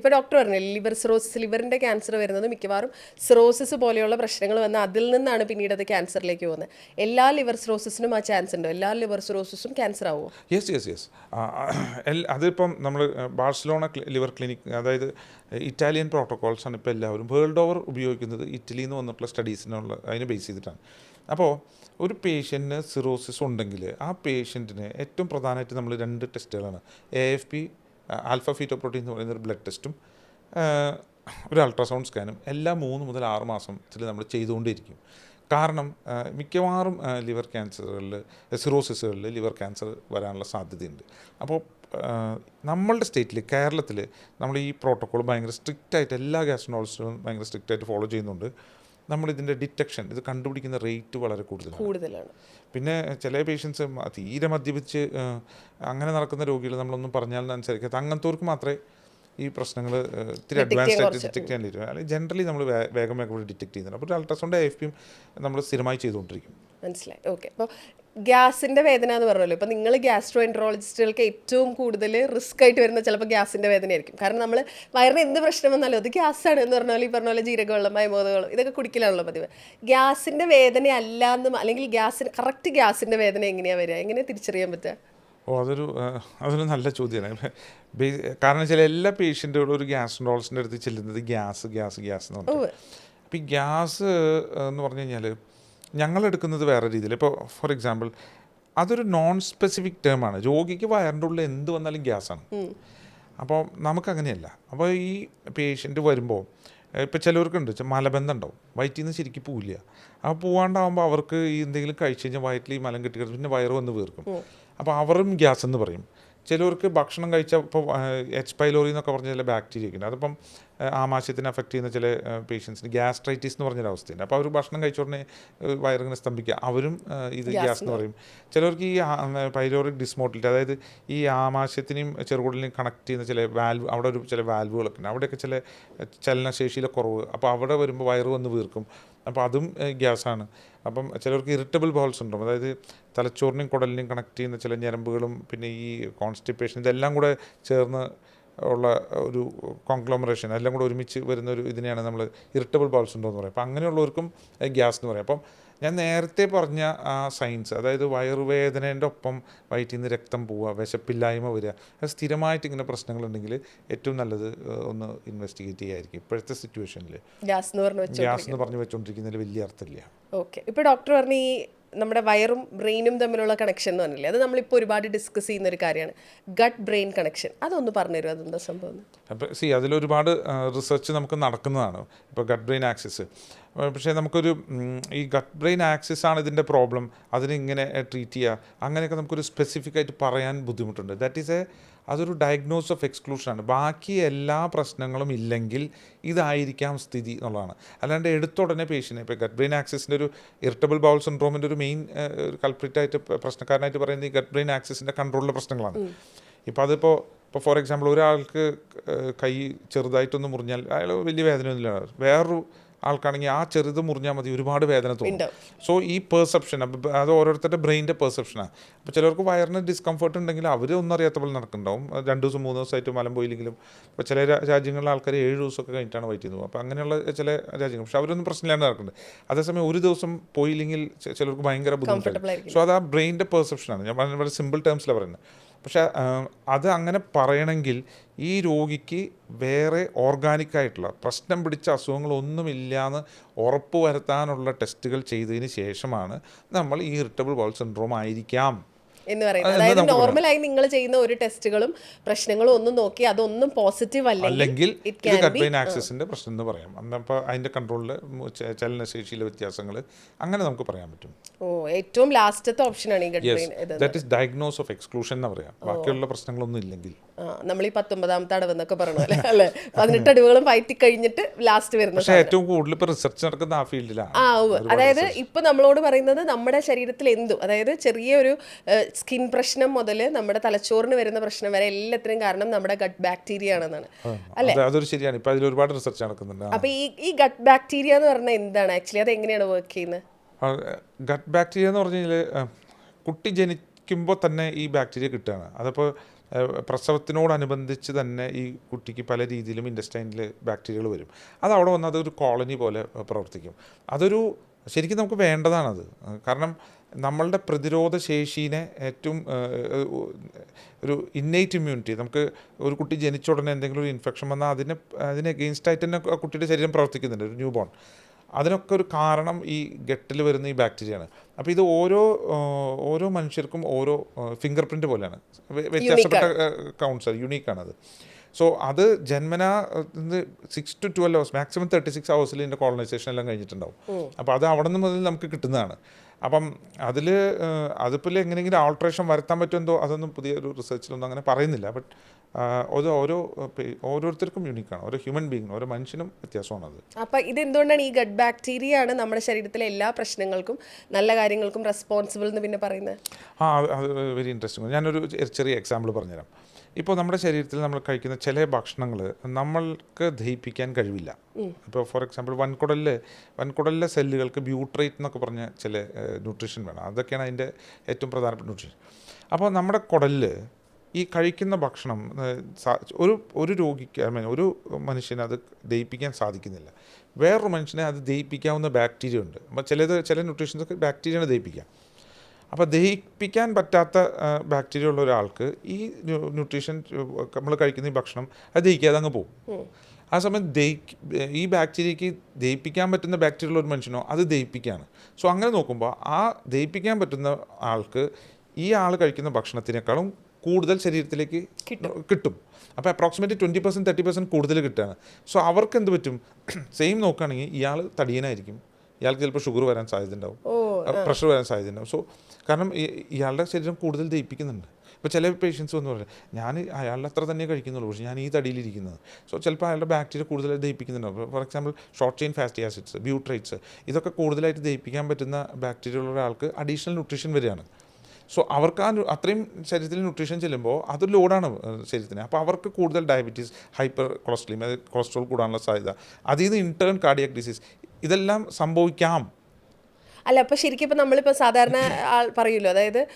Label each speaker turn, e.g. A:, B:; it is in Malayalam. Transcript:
A: ഇപ്പോൾ ഡോക്ടർ പറഞ്ഞു ലിവർ സിറോസിസ് ലിവറിന്റെ ക്യാൻസർ വരുന്നത് മിക്കവാറും സിറോസിസ് പോലെയുള്ള പ്രശ്നങ്ങൾ വന്ന് അതിൽ നിന്നാണ് പിന്നീട് അത് ക്യാൻസറിലേക്ക് പോകുന്നത്. എല്ലാ ലിവർ സിറോസിസിനും ആ ചാൻസ് ഉണ്ടോ. എല്ലാ ലിവർ സിറോസിസും ക്യാൻസർ ആവുമോ?
B: യെസ് യെസ് യെസ് അതിപ്പം നമ്മൾ ബാഴ്സലോണ ലിവർ ക്ലിനിക് അതായത് ഇറ്റാലിയൻ പ്രോട്ടോകോൾസ് ആണ് ഇപ്പോൾ എല്ലാവരും വേൾഡ് ഓവർ ഉപയോഗിക്കുന്നത് ഇറ്റലിയിൽ നിന്ന് വന്നിട്ടുള്ള സ്റ്റഡീസിനുള്ള അതിനെ ബേസ് ചെയ്തിട്ടാണ്. അപ്പോൾ ഒരു പേഷ്യന്റിന് സിറോസിസ് ഉണ്ടെങ്കിൽ ആ പേഷ്യന്റിന് ഏറ്റവും പ്രധാനമായിട്ട് നമ്മൾ രണ്ട് ടെസ്റ്റുകളാണ് A F P alpha feto protein എന്ന് പറയുന്ന ഒരു ബ്ലഡ് ടെസ്റ്റും ഒരു അൾട്രാസൗണ്ട് സ്കാനും എല്ലാ മൂന്ന് മുതൽ ആറ് മാസത്തിൽ നമ്മൾ ചെയ്തുകൊണ്ടിരിക്കും കാരണം മിക്കവാറും ലിവർ ക്യാൻസറുകളിൽ സിറോസിസുകളിൽ ലിവർ ക്യാൻസർ വരാനുള്ള സാധ്യതയുണ്ട്. അപ്പോൾ നമ്മളുടെ സ്റ്റേറ്റിൽ കേരളത്തിൽ നമ്മൾ ഈ പ്രോട്ടോക്കോൾ ഭയങ്കര സ്ട്രിക്റ്റ് ആയിട്ട് എല്ലാ ഗ്യാസ്ട്രോളജിസ്റ്റുകളും ഭയങ്കര സ്ട്രിക്റ്റായിട്ട് ഫോളോ ചെയ്യുന്നുണ്ട്. നമ്മളിതിന്റെ ഡിറ്റക്ഷൻ ഇത് കണ്ടുപിടിക്കുന്ന റേറ്റ് വളരെ കൂടുതലാണ്.
A: കൂടുതലാണ്.
B: പിന്നെ ചില പേഷ്യൻസ് തീരെ മദ്യപിച്ച് അങ്ങനെ നടക്കുന്ന രോഗികൾ നമ്മളൊന്നും പറഞ്ഞാലും അനുസരിക്കാത്ത അങ്ങനത്തവർക്ക് മാത്രമേ ഈ പ്രശ്നങ്ങൾ ഇത്തിരി അഡ്വാൻസ്ഡ് ആയിട്ട് ഡിറ്റക്ട് ചെയ്യാൻ വരും അല്ലെങ്കിൽ ജനറലി നമ്മൾ വേഗം വേഗം ഡിറ്റക്ട് ചെയ്യുന്നുണ്ട്. അപ്പോൾ അൾട്രാസൗണ്ട് എഫ് പിയും നമ്മൾ സ്ഥിരമായി ചെയ്തുകൊണ്ടിരിക്കും.
A: മനസ്സിലായി. ഓക്കെ അപ്പോൾ ഗ്യാസിന്റെ വേദന എന്ന് പറഞ്ഞല്ലോ. ഇപ്പൊ നിങ്ങൾ ഗ്യാസ്ട്രോ എൻട്രോളജിസ്റ്റുകൾക്ക് ഏറ്റവും കൂടുതൽ റിസ്ക് ആയിട്ട് വരുന്ന ചിലപ്പോൾ ഗ്യാസിന്റെ വേദനയായിരിക്കും. കാരണം നമ്മൾ വയറിന് എന്ത് പ്രശ്നം വന്നാലും അത് ഗ്യാസാണ് എന്ന് പറഞ്ഞാൽ ഈ പറഞ്ഞ പോലെ ജീരകവെള്ളം മയമോദവെള്ളം ഇതൊക്കെ കുടിക്കലാണല്ലോ പതിവ്. ഗ്യാസിന്റെ വേദന അല്ല എന്ന് അല്ലെങ്കിൽ ഗ്യാസിന് കറക്റ്റ് ഗ്യാസിന്റെ വേദന എങ്ങനെയാ വരിക? എങ്ങനെ തിരിച്ചറിയാൻ പറ്റുക?
B: ഓ അതൊരു അതൊരു നല്ല ചോദ്യമാണ്. കാരണം വെച്ചാൽ എല്ലാ പേഷ്യന്റുകളും ഒരു ഗ്യാസ്ട്രോളജിന്റെ അടുത്ത് ചെല്ലുന്നത് ഗ്യാസ് ഗ്യാസ് ഗ്യാസ് എന്ന് പറഞ്ഞു അപ്പോൾ ഈ ഗ്യാസ് എന്ന് പറഞ്ഞു കഴിഞ്ഞാൽ ഞങ്ങൾ എടുക്കുന്നത് വേറെ രീതിയിൽ. ഇപ്പോൾ ഫോർ എക്സാമ്പിൾ അതൊരു നോൺ സ്പെസിഫിക് ടേമാണ് രോഗിക്ക് വയറിന്റെ ഉള്ളിൽ എന്ത് വന്നാലും ഗ്യാസാണ് അപ്പോൾ നമുക്കങ്ങനെയല്ല അപ്പോൾ ഈ പേഷ്യന്റ് വരുമ്പോൾ ഇപ്പോൾ ചിലവർക്കുണ്ട് മലബന്ധം ഉണ്ടാവും. വയറ്റിൽ നിന്ന് ശരിക്കും പോവില്ല. അപ്പോൾ പോവാണ്ടാവുമ്പോൾ അവർക്ക് ഈ എന്തെങ്കിലും കഴിച്ചു കഴിഞ്ഞാൽ വയറ്റിൽ ഈ മലം കെട്ടി കിടക്കും പിന്നെ വയറ് വന്ന് വീർക്കും. അപ്പോൾ അവരും ഗ്യാസ് എന്ന് പറയും. ചിലവർക്ക് ഭക്ഷണം കഴിച്ച ഇപ്പോൾ എച്ച് പൈലോറി എന്നൊക്കെ പറഞ്ഞ ചില ബാക്ടീരിയ ഉണ്ട് അതിപ്പം ആമാശയത്തിന് അഫക്റ്റ് ചെയ്യുന്ന ചില പേഷ്യൻസിന് ഗ്യാസ്ട്രൈറ്റിസ് എന്ന് പറഞ്ഞൊരു അവസ്ഥയുണ്ട്. അപ്പോൾ അവർ ഭക്ഷണം കഴിച്ച ഉടനെ വയറിങ്ങനെ സ്തംഭിക്കുക. അവരും ഇത് ഗ്യാസ് എന്ന് പറയും. ചിലവർക്ക് ഈ പൈലോറിക് ഡിസ്മോട്ടിലിറ്റി അതായത് ഈ ആമാശയത്തിനെയും ചെറുകുടലിനെയും കണക്ട് ചെയ്യുന്ന ചില വാൽവ് അവിടെ ഒരു ചില വാൽവുകളൊക്കെ ഉണ്ട്. അവിടെയൊക്കെ ചില ചലനശേഷിയിലെ കുറവ്. അപ്പോൾ അവിടെ വരുമ്പോൾ വയറ് വന്ന് വീർക്കും. അപ്പോൾ അതും ഗ്യാസാണ്. അപ്പം ചിലർക്ക് ഇറിറ്റബിൾ ബോൾസ് സിൻഡ്രോം അതായത് തലച്ചോറിനും കുടലിനും കണക്ട് ചെയ്യുന്ന ചില ഞരമ്പുകളും പിന്നെ ഈ കോൺസ്റ്റിപ്പേഷൻ ഇതെല്ലാം കൂടെ ചേർന്ന് ഉള്ള ഒരു കോൺഗ്ലോമറേഷൻ എല്ലാം കൂടെ ഒരുമിച്ച് വരുന്ന ഒരു ഇതിനെയാണ് നമ്മൾ ഇറിറ്റബിൾ ബോൾസ് സിൻഡ്രോം എന്ന് പറയും. അപ്പം അങ്ങനെയുള്ളവർക്കും ഗ്യാസ് എന്ന് പറയും. അപ്പം ഞാൻ നേരത്തെ പറഞ്ഞ ആ സയൻസ് അതായത് വയറുവേദനേന്റെ ഒപ്പം വയറ്റിൽ നിന്ന് രക്തം പോവുക വിശപ്പില്ലായ്മ വരിക അത് സ്ഥിരമായിട്ട് ഇങ്ങനെ പ്രശ്നങ്ങളുണ്ടെങ്കിൽ ഏറ്റവും നല്ലത് ഒന്ന് ഇൻവെസ്റ്റിഗേറ്റ് ചെയ്യായിരിക്കും. ഇപ്പോഴത്തെ സിറ്റുവേഷനിൽ
A: ഗ്യാസ് എന്ന് പറഞ്ഞു
B: വെച്ചോണ്ടിരിക്കുന്നതിൽ വലിയ അർത്ഥമില്ല.
A: ഓക്കെ. ഇപ്പോൾ ഡോക്ടർ പറഞ്ഞ ഈ നമ്മുടെ വയറും ബ്രെയിനും തമ്മിലുള്ള കണക്ഷൻ എന്ന് പറഞ്ഞില്ലേ? അത് നമ്മളിപ്പോൾ ഒരുപാട് ഡിസ്കസ് ചെയ്യുന്ന ഒരു കാര്യമാണ്. ഗട്ട് ബ്രെയിൻ കണക്ഷൻ അതൊന്ന് പറഞ്ഞുതരും അതെന്താ സംഭവം?
B: അപ്പോൾ സി അതിലൊരുപാട് റിസർച്ച് നമുക്ക് നടക്കുന്നതാണ്. ഇപ്പോൾ ഗട്ട് ബ്രെയിൻ ആക്സിസ് പക്ഷേ നമുക്കൊരു ഈ ഗട്ട് ബ്രെയിൻ ആക്സിസ് ആണ് ഇതിന്റെ പ്രോബ്ലം അതിനെ ഇങ്ങനെ ട്രീറ്റ് ചെയ്യുക അങ്ങനെയൊക്കെ നമുക്കൊരു സ്പെസിഫിക് ആയിട്ട് പറയാൻ ബുദ്ധിമുട്ടുണ്ട്. ദാറ്റ് ഈസ് എ അതൊരു ഡയഗ്നോസ് ഓഫ് എക്സ്ക്ലൂഷനാണ് ബാക്കി എല്ലാ പ്രശ്നങ്ങളും ഇല്ലെങ്കിൽ ഇതായിരിക്കാം സ്ഥിതി എന്നുള്ളതാണ്. അല്ലാണ്ട് എടുത്തുടനെ പേഷ്യന്റ് ഇപ്പോൾ ഗട്ട് ബ്രെയിൻ ആക്സിസിന്റെ ഒരു ഇറിറ്റബിൾ ബൗൾ സിൻഡ്രോമിന്റെ ഒരു മെയിൻ കൾപ്രിറ്റായിട്ട് പ്രശ്നക്കാരനായിട്ട് പറയുന്നത് ഈ ഗട്ട് ബ്രെയിൻ ആക്സിസിന്റെ കൺട്രോളിലെ പ്രശ്നങ്ങളാണ്. ഇപ്പോൾ അതിപ്പോൾ ഇപ്പോൾ ഫോർ എക്സാമ്പിൾ ഒരാൾക്ക് കൈ ചെറുതായിട്ടൊന്ന് മുറിഞ്ഞാൽ അയാൾ വലിയ വേദനയൊന്നുമില്ല. വേറൊരു ആൾക്കാണെങ്കിൽ ആ ചെറുത് മുറിഞ്ഞാൽ മതി ഒരുപാട് വേദന തോന്നും. സോ ഈ പെർസെപ്ഷൻ അത് ഓരോരുത്തരുടെ ബ്രെയിന്റെ പെർസെപ്ഷനാണ് അപ്പോൾ ചിലർക്ക് വയറിന് ഡിസ്കംഫർട്ട് ഉണ്ടെങ്കിൽ അവർ ഒന്നും അറിയാത്ത പോലെ നടക്കുന്നുണ്ടാവും. രണ്ട് ദിവസം മൂന്ന് ദിവസമായിട്ട് മലം പോയില്ലെങ്കിലും. ഇപ്പോൾ ചില രാജ്യങ്ങളിലെ ആൾക്കാർ ഏഴ് ദിവസമൊക്കെ കഴിഞ്ഞിട്ടാണ് വൈറ്റ് ചെയ്യുന്നത്. അപ്പോൾ അങ്ങനെയുള്ള ചില രാജ്യങ്ങൾ. പക്ഷെ അവരൊന്നും പ്രശ്നമില്ലാണ്ട് നടക്കുന്നുണ്ട്. അതേസമയം ഒരു ദിവസം പോയില്ലെങ്കിൽ ചിലർക്ക് ഭയങ്കര ബുദ്ധിമുട്ടാണ്. സോ അത് ആ ബ്രെയിന്റെ പെർസെപ്ഷനാണ് ഞാൻ വളരെ സിമ്പിൾ ടേംസിലാണ് പറയുന്നത്. പക്ഷേ അത് അങ്ങനെ പറയണമെങ്കിൽ ഈ രോഗിക്ക് വേറെ ഓർഗാനിക്കായിട്ടുള്ള പ്രശ്നം പിടിച്ച അസുഖങ്ങളൊന്നുമില്ലാന്ന് ഉറപ്പ് വരുത്താനുള്ള ടെസ്റ്റുകൾ ചെയ്തതിന് ശേഷമാണ് നമ്മൾ ഈ ഇറിറ്റബിൾ ബൗൾ സിൻഡ്രോം ആയിരിക്കാം.
A: എന്ന് പറയുന്നത്. അതായത് നോർമലായി നിങ്ങൾ ചെയ്യുന്ന ഒരു ടെസ്റ്റുകളും പ്രശ്നങ്ങളും ഒന്നും നോക്കി അതൊന്നും പോസിറ്റീവ്
B: അല്ലെങ്കിൽ ഇത്
A: ബി
B: ബ്രെയിൻ പ്രശ്നം എന്ന് പറയാം. അന്നപ്പോൾ അതിന്റെ കൺട്രോളിൽ ചലനശേഷിയിലെ വ്യത്യാസങ്ങൾ അങ്ങനെ നമുക്ക് പറയാൻ പറ്റും.
A: ഓ ഏറ്റവും ലാസ്റ്റത്തെ ഓപ്ഷനാണ് ഈ
B: that is diagnose of exclusion എന്ന് പറയാം. ബാക്കിയുള്ള പ്രശ്നങ്ങളൊന്നും ഇല്ലെങ്കിൽ.
A: നമ്മൾ ഈ പത്തൊമ്പതാമത്തെ അടവ് എന്നൊക്കെ പറഞ്ഞു അല്ലെ? അല്ലേ പതിനെട്ട് അടവുകളും പയറ്റി കഴിഞ്ഞിട്ട് ലാസ്റ്റ്
B: വരുന്നത് ഏറ്റവും കൂടുതൽ റിസർച്ച് നടക്കുന്ന ആ ഫീൽഡിലാണ്
A: ആ അതായത് ഇപ്പൊ നമ്മളോട് പറയുന്നത് നമ്മുടെ ശരീരത്തിൽ എന്തും അതായത് ചെറിയൊരു സ്കിൻ പ്രശ്നം മുതൽ നമ്മുടെ തലച്ചോറിന് വരുന്ന പ്രശ്നം വരെ എല്ലാത്തിനും കാരണം നമ്മുടെ ഗട്ട് ബാക്ടീരിയ ആണെന്നാണ്.
B: അല്ലെ? അതൊരു ശരിയാണ്. ഇപ്പൊ അതിൽ ഒരുപാട് റിസർച്ച് നടക്കുന്നുണ്ട്.
A: അപ്പൊ ഈ ഈ ഗട്ട് ബാക്ടീരിയ എന്ന് പറഞ്ഞാൽ എന്താണ്? ആക്ച്വലി അത് എങ്ങനെയാണ് വർക്ക് ചെയ്യുന്നത്?
B: ഗട്ട് ബാക്ടീരിയ എന്ന് പറഞ്ഞു കഴിഞ്ഞാൽ കുട്ടി ജനിക്കുമ്പോൾ തന്നെ ഈ ബാക്ടീരിയ കിട്ടുകയാണ് അതിപ്പോൾ പ്രസവത്തിനോടനുബന്ധിച്ച് തന്നെ ഈ കുട്ടിക്ക് പല രീതിയിലും ഇൻഡസ്റ്റൈനിൽ ബാക്ടീരിയകൾ വരും. അത് അവിടെ വന്ന് അതൊരു കോളനി പോലെ പ്രവർത്തിക്കും. അതൊരു ശരിക്കും നമുക്ക് വേണ്ടതാണത്. കാരണം നമ്മളുടെ പ്രതിരോധ ശേഷീനെ ഏറ്റവും ഒരു ഇന്നേറ്റ് ഇമ്മ്യൂണിറ്റി നമുക്ക് ഒരു കുട്ടി ജനിച്ച ഉടനെ എന്തെങ്കിലും ഒരു ഇൻഫെക്ഷൻ വന്നാൽ അതിനെ അതിന് എഗെയിൻസ്റ്റായിട്ട് തന്നെ കുട്ടിയുടെ ശരീരം പ്രവർത്തിക്കുന്നുണ്ട് ഒരു ന്യൂ ബോൺ അതിനൊക്കെ ഒരു കാരണം ഈ ഗട്ടിൽ വരുന്ന ഈ ബാക്ടീരിയയാണ്. അപ്പോൾ ഇത് ഓരോ ഓരോ മനുഷ്യർക്കും ഓരോ ഫിംഗർ പ്രിന്റ് പോലെയാണ്. വ്യ- വ്യത്യാസപ്പെട്ട കൗണ്ട്സ് യുണീക്കാണത് സോ അത് ജന്മന six two twelve hours maximum thirty six ഹവേഴ്സിൽ ഇതിന്റെ കോളനൈസേഷൻ എല്ലാം കഴിഞ്ഞിട്ടുണ്ടാവും. അപ്പോൾ അത് അവിടെ നിന്ന് മുതൽ നമുക്ക് കിട്ടുന്നതാണ്. അപ്പം അതിൽ അതിപ്പോൾ എങ്ങനെയെങ്കിലും ആൾട്രേഷൻ വരുത്താൻ പറ്റുമെന്തോ അതൊന്നും പുതിയൊരു റിസർച്ചിലൊന്നും അങ്ങനെ പറയുന്നില്ല. ബട്ട് അത് ഓരോ ഓരോരുത്തർക്കും യുണീക്കാണ് ഓരോ ഹ്യൂമൻ ബീങ്ങിനും ഓരോ മനുഷ്യനും വ്യത്യാസമാണത്.
A: അപ്പം ഇത് എന്തുകൊണ്ടാണ് ഈ ഗഡ് ബാക്ടീരിയ ആണ് നമ്മുടെ ശരീരത്തിലെ എല്ലാ പ്രശ്നങ്ങൾക്കും നല്ല കാര്യങ്ങൾക്കും റെസ്പോൺസിബിൾ എന്ന് പിന്നെ പറയുന്നത്
B: ആ അത് വെരി ഇൻട്രസ്റ്റിംഗ് ഞാനൊരു ചെറിയ എക്സാമ്പിൾ പറഞ്ഞുതരാം. ഇപ്പോൾ നമ്മുടെ ശരീരത്തിൽ നമ്മൾ കഴിക്കുന്ന ചില ഭക്ഷണങ്ങൾ നമ്മൾക്ക് ദഹിപ്പിക്കാൻ കഴിവില്ല. ഇപ്പോൾ ഫോർ എക്സാമ്പിൾ വൻകുടലിൽ വൻകുടലിലെ സെല്ലുകൾക്ക് ബ്യൂട്രേറ്റ് എന്നൊക്കെ പറഞ്ഞ ചില ന്യൂട്രീഷൻ വേണം. അതൊക്കെയാണ് അതിന്റെ ഏറ്റവും പ്രധാനപ്പെട്ട ന്യൂട്രീഷൻ അപ്പോൾ നമ്മുടെ കുടലിൽ ഈ കഴിക്കുന്ന ഭക്ഷണം ഒരു ഒരു രോഗിക്ക് ഐ മീൻ ഒരു മനുഷ്യനെ അത് ദഹിപ്പിക്കാൻ സാധിക്കുന്നില്ല. വേറൊരു മനുഷ്യനെ അത് ദഹിപ്പിക്കാവുന്ന ബാക്ടീരിയ ഉണ്ട്. അപ്പോൾ ചിലത് ചില ന്യൂട്രീഷൻസൊക്കെ ബാക്ടീരിയനെ ദഹിപ്പിക്കാം. അപ്പോൾ ദഹിപ്പിക്കാൻ പറ്റാത്ത ബാക്ടീരിയ ഉള്ള ഒരാൾക്ക് ഈ ന്യൂട്രീഷൻ നമ്മൾ കഴിക്കുന്ന ഈ ഭക്ഷണം അത് ദഹിക്കാതെ അങ്ങ് പോകും. ആ സമയം ദഹിക്ക് ഈ ബാക്ടീരിയക്ക് ദഹിപ്പിക്കാൻ പറ്റുന്ന ബാക്ടീരിയ ഉള്ള ഒരു മനുഷ്യനോ അത് ദഹിപ്പിക്കുകയാണ് സോ അങ്ങനെ നോക്കുമ്പോൾ ആ ദഹിപ്പിക്കാൻ പറ്റുന്ന ആൾക്ക് ഈ ആൾ കഴിക്കുന്ന ഭക്ഷണത്തിനേക്കാളും കൂടുതൽ ശരീരത്തിലേക്ക് കിട്ടും. അപ്പോൾ approximate twenty percent thirty percent കൂടുതൽ കിട്ടുകയാണ്. സോ അവർക്ക് എന്ത് പറ്റും? സെയിം നോക്കുകയാണെങ്കിൽ ഇയാൾ തടിയനായിരിക്കും. ഇയാൾക്ക് ചിലപ്പോൾ ഷുഗർ വരാൻ സാധ്യത ഉണ്ടാവും പ്രഷർ വരാൻ സാധ്യത ഉണ്ടാവും സോ കാരണം ഇയാളുടെ ശരീരം കൂടുതൽ ദയിപ്പിക്കുന്നുണ്ട് ഇപ്പോൾ ചില പേഷ്യൻസ് എന്ന് പറഞ്ഞാൽ ഞാൻ അയാളുടെ അത്ര തന്നെ കഴിക്കുന്നുള്ളൂ. പക്ഷേ ഞാൻ ഈ തടിയിലിരിക്കുന്നത്. സോ ചിലപ്പോൾ അയാളുടെ ബാക്ടീരിയ കൂടുതൽ ദഹിപ്പിക്കുന്നുണ്ടാവും for example short chain fatty acids butyrates ഇതൊക്കെ കൂടുതലായിട്ട് ദഹിപ്പിക്കാൻ പറ്റുന്ന ബാക്ടീരിയ ഉള്ള ഒരാൾക്ക് അഡീഷണൽ ന്യൂട്രീഷൻ വരികയാണ്. സോ അവർക്ക് ആ അത്രയും ശരീരത്തിൽ ന്യൂട്രീഷൻ ചെല്ലുമ്പോൾ അത് ലോഡാണ് ശരീരത്തിന്. അപ്പോൾ അവർക്ക് കൂടുതൽ ഡയബറ്റീസ് ഹൈപ്പർ കൊളസ്ട്രോളിയം അതായത് കൊളസ്ട്രോൾ കൂടാനുള്ള സാധ്യത. അതിൽ നിന്ന് ഇന്റേൺ കാർഡിയക് ഡിസീസ് ഇതെല്ലാം സംഭവിക്കാം.
A: അല്ല അപ്പോൾ ശരിക്കും ഇപ്പോൾ നമ്മളിപ്പോൾ സാധാരണ ആൾ പറയുമല്ലോ അതായത്